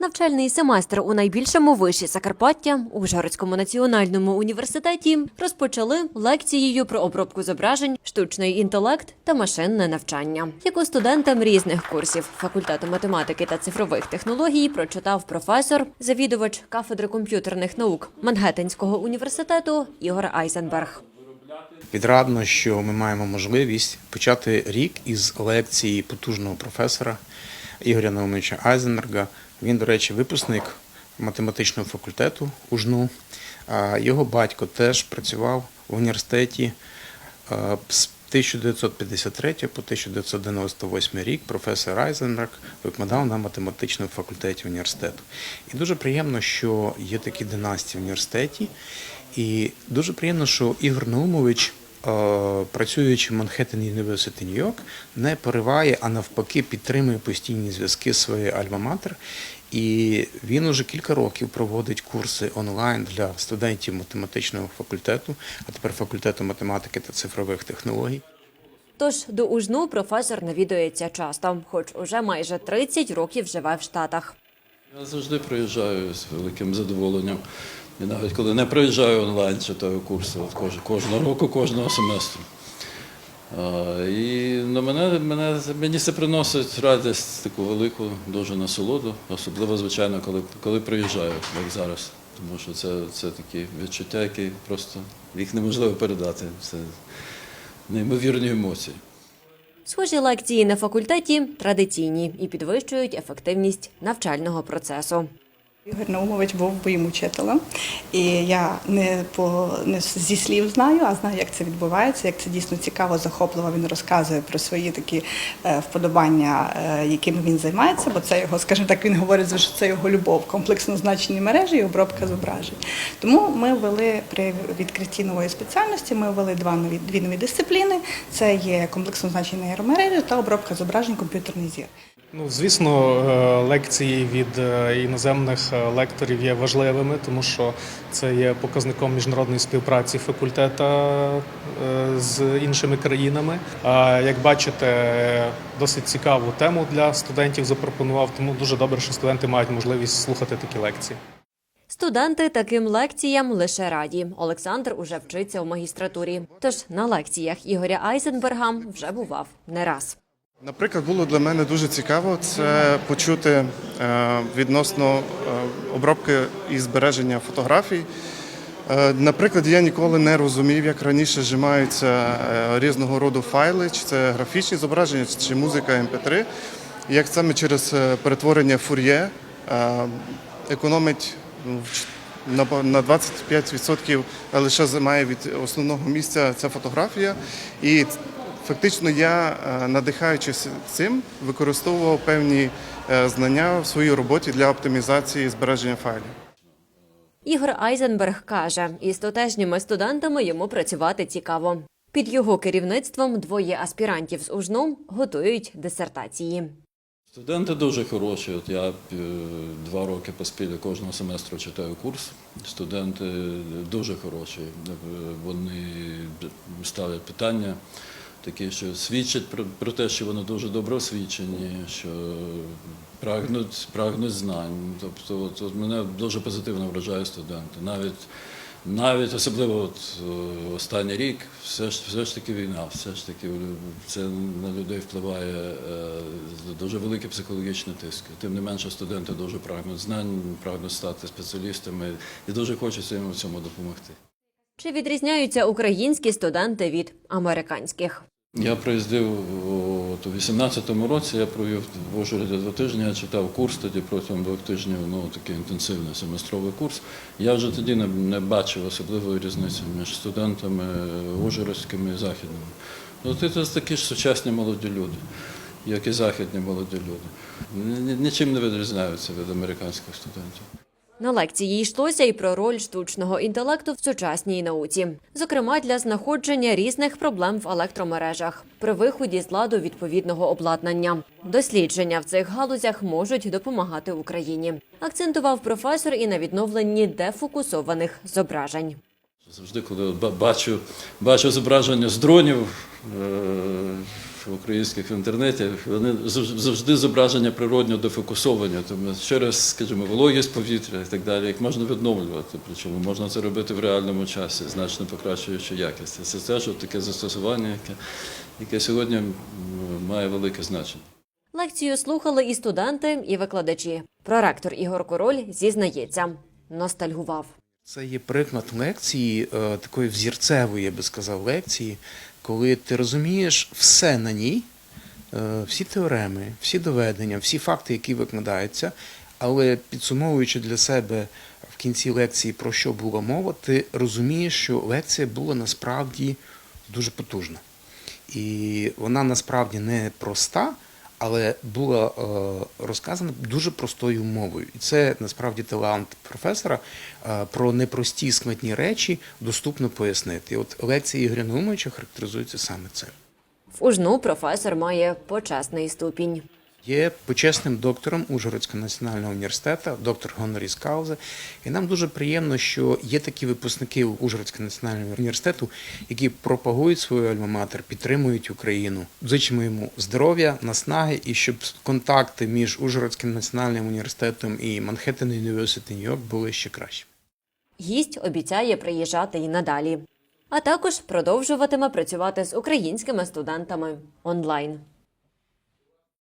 Навчальний семестр у найбільшому виші Закарпаття у Ужгородському національному університеті розпочали лекцією про обробку зображень, штучний інтелект та машинне навчання, яку студентам різних курсів факультету математики та цифрових технологій прочитав професор, завідувач кафедри комп'ютерних наук Мангеттенського університету Ігор Айзенберг. Відрадно, що ми маємо можливість почати рік із лекції потужного професора Ігоря Наумовича Айзенберга. Він, до речі, випускник математичного факультету УЖНУ. Його батько теж працював в університеті е, з 1953 по 1998 рік. Професор Айзенберг викладав на математичному факультеті університету. І дуже приємно, що є такі династії в університеті. І дуже приємно, що Ігор Наумович, е, працюючи в Манхеттен University Нью-Йорк, не пориває, а навпаки підтримує постійні зв'язки з своєю Альма-Матер. І він уже кілька років проводить курси онлайн для студентів математичного факультету, а тепер факультету математики та цифрових технологій. Тож до УЖНУ професор навідується часто, хоч уже майже 30 років живе в Штатах. Я завжди приїжджаю з великим задоволенням. І навіть коли не приїжджаю онлайн, читаю курси от кожного року, кожного семестру. І ну, мене, мене, мені це приносить радість таку велику, дуже насолоду, особливо, звичайно, коли, коли приїжджаю, як зараз. Тому що це, це такі відчуття, які просто їх неможливо передати. Це неймовірні емоції. Схожі лекції на факультеті традиційні і підвищують ефективність навчального процесу. Ігор Наумович був моїм учителем, і я не по не зі слів знаю, а знаю, як це відбувається, як це дійсно цікаво, захопливо. Він розказує про свої такі е, вподобання, е, якими він займається, бо це його, скажімо так, він говорить, що це його любов, комплексно значені мережі і обробка зображень. Тому ми ввели при відкритті нової спеціальності. Ми ввели два нові дві нові дисципліни: це є комплексно значені нейромережі та обробка зображень комп'ютерний зір. Ну, звісно, е, лекції від е, іноземних е, лекторів є важливими, тому що це є показником міжнародної співпраці факультета з іншими країнами. А як бачите, досить цікаву тему для студентів запропонував, тому дуже добре, що студенти мають можливість слухати такі лекції. Студенти таким лекціям лише раді. Олександр уже вчиться у магістратурі. Тож на лекціях Ігоря Айзенберга вже бував не раз. Наприклад, було для мене дуже цікаво це почути е, відносно е, обробки і збереження фотографій. Е, Наприклад, я ніколи не розумів, як раніше зжимаються різного роду файли, чи це графічні зображення, чи музика MP3, як саме через перетворення фур'є економить на 25% лише займає від основного місця ця фотографія. І фактично я, е, надихаючись цим, використовував певні е, знання в своїй роботі для оптимізації збереження файлів. Ігор Айзенберг каже, із тутешніми студентами йому працювати цікаво. Під його керівництвом двоє аспірантів з УЖНУ готують дисертації. Студенти дуже хороші. От я е, два роки поспіль кожного семестру читаю курс. Студенти дуже хороші. Вони ставлять питання, такі, що свідчать про, про те, що вони дуже добре освічені, що прагнуть, прагнуть знань. Тобто, от, от мене дуже позитивно вражають студенти. Навіть навіть особливо от, е, останній рік, все ж, все ж таки війна, все ж таки це на людей впливає е, дуже великий психологічний тиск. Тим не менше, студенти дуже прагнуть знань, прагнуть стати спеціалістами і дуже хочеться їм у цьому допомогти. Чи відрізняються українські студенти від американських? Я приїздив у 18-му році, я провів в Ужгороді два тижні, я читав курс тоді протягом двох тижнів, ну такий інтенсивний семестровий курс. Я вже тоді не, не бачив особливої різниці між студентами ужгородськими і західними. Ну, це такі ж сучасні молоді люди, як і західні молоді люди. Ні- ні- Нічим не відрізняються від американських студентів. На лекції йшлося і про роль штучного інтелекту в сучасній науці, зокрема для знаходження різних проблем в електромережах при виході з ладу відповідного обладнання. Дослідження в цих галузях можуть допомагати Україні. Акцентував професор і на відновленні дефокусованих зображень. Завжди, коли бачу, бачу зображення з дронів, е, українських в інтернеті, вони зав- завжди зображення природньо дефокусовані, тому через, скажімо, вологість повітря і так далі, як можна відновлювати. Причому можна це робити в реальному часі, значно покращуючи якість. Це теж таке застосування, яке, яке сьогодні має велике значення. Лекцію слухали і студенти, і викладачі. Проректор Ігор Король зізнається, ностальгував. Це є приклад лекції, е, такої взірцевої, я би сказав, лекції, коли ти розумієш все на ній, е, всі теореми, всі доведення, всі факти, які викладаються, але підсумовуючи для себе в кінці лекції, про що була мова, ти розумієш, що лекція була насправді дуже потужна. І вона насправді не проста, але була е, розказана дуже простою мовою. І це насправді талант професора е, про непрості складні речі доступно пояснити. І от лекції Ігоря Наумовича характеризуються саме цим. В УЖНУ професор має почесний ступінь. Є почесним доктором Ужгородського національного університету, доктор Гоноріс Каузе. І нам дуже приємно, що є такі випускники Ужгородського національного університету, які пропагують свою альма-матер, підтримують Україну. Зичимо йому здоров'я, наснаги і щоб контакти між Ужгородським національним університетом і Манхеттен University Нью-Йорк були ще кращі. Гість обіцяє приїжджати і надалі, а також продовжуватиме працювати з українськими студентами онлайн.